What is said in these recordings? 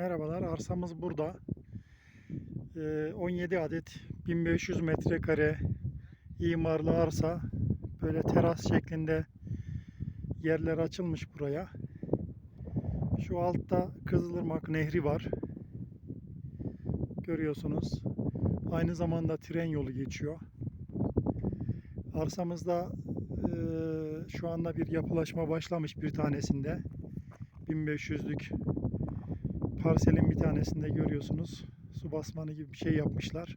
Merhabalar, arsamız burada. Ee, 17 adet 1500 metrekare imarlı arsa. Böyle teras şeklinde yerler açılmış buraya. Şu altta Kızılırmak Nehri var. Görüyorsunuz. Aynı zamanda tren yolu geçiyor. Arsamızda eee, şu anda bir yapılaşma başlamış bir tanesinde. 1500'lük parselin bir tanesinde görüyorsunuz. Su basmanı gibi bir şey yapmışlar.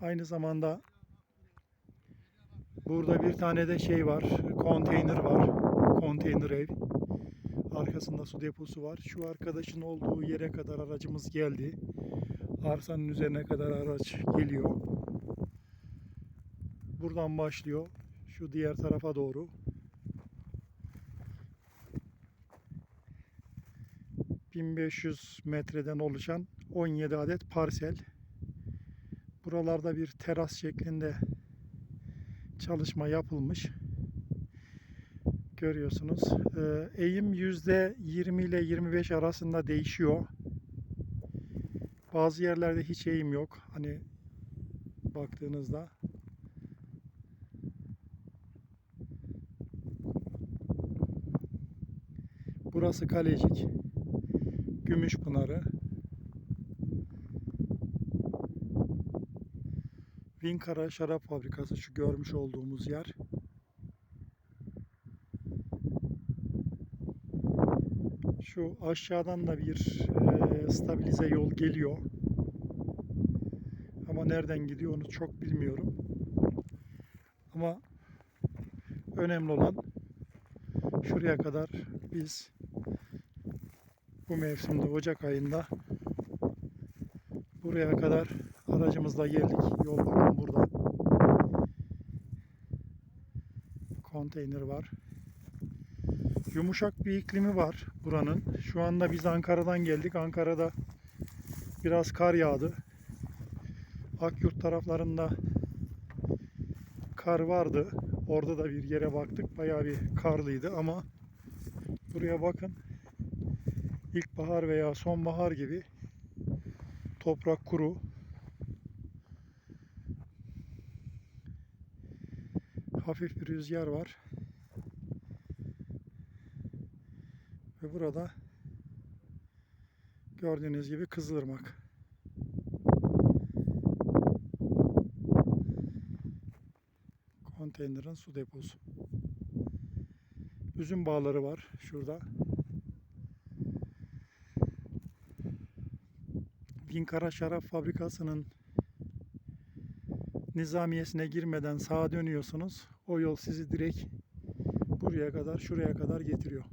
Aynı zamanda burada bir tane de şey var. Konteyner var. Konteyner ev. Arkasında su deposu var. Şu arkadaşın olduğu yere kadar aracımız geldi. Arsanın üzerine kadar araç geliyor. Buradan başlıyor. Şu diğer tarafa doğru. ...1500 metreden oluşan 17 adet parsel. Buralarda bir teras şeklinde çalışma yapılmış. Görüyorsunuz. Ee, eğim %20 ile 25 arasında değişiyor. Bazı yerlerde hiç eğim yok. Hani baktığınızda. Burası Kalecik. Gümüşpınarı. Vinkara Şarap Fabrikası şu görmüş olduğumuz yer. Şu aşağıdan da bir e, stabilize yol geliyor. Ama nereden gidiyor onu çok bilmiyorum. Ama önemli olan şuraya kadar biz bu mevsimde Ocak ayında buraya kadar aracımızla geldik. Yol bakın burada. Konteyner var. Yumuşak bir iklimi var buranın. Şu anda biz Ankara'dan geldik. Ankara'da biraz kar yağdı. Akyurt taraflarında kar vardı. Orada da bir yere baktık. Bayağı bir karlıydı ama buraya bakın. İlkbahar veya sonbahar gibi toprak kuru. Hafif bir rüzgar var. Ve burada gördüğünüz gibi Kızılırmak. Konteynerin su deposu. Üzüm bağları var şurada. Vinkara Şarap Fabrikası'nın nizamiyesine girmeden sağa dönüyorsunuz. O yol sizi direkt buraya kadar, şuraya kadar getiriyor.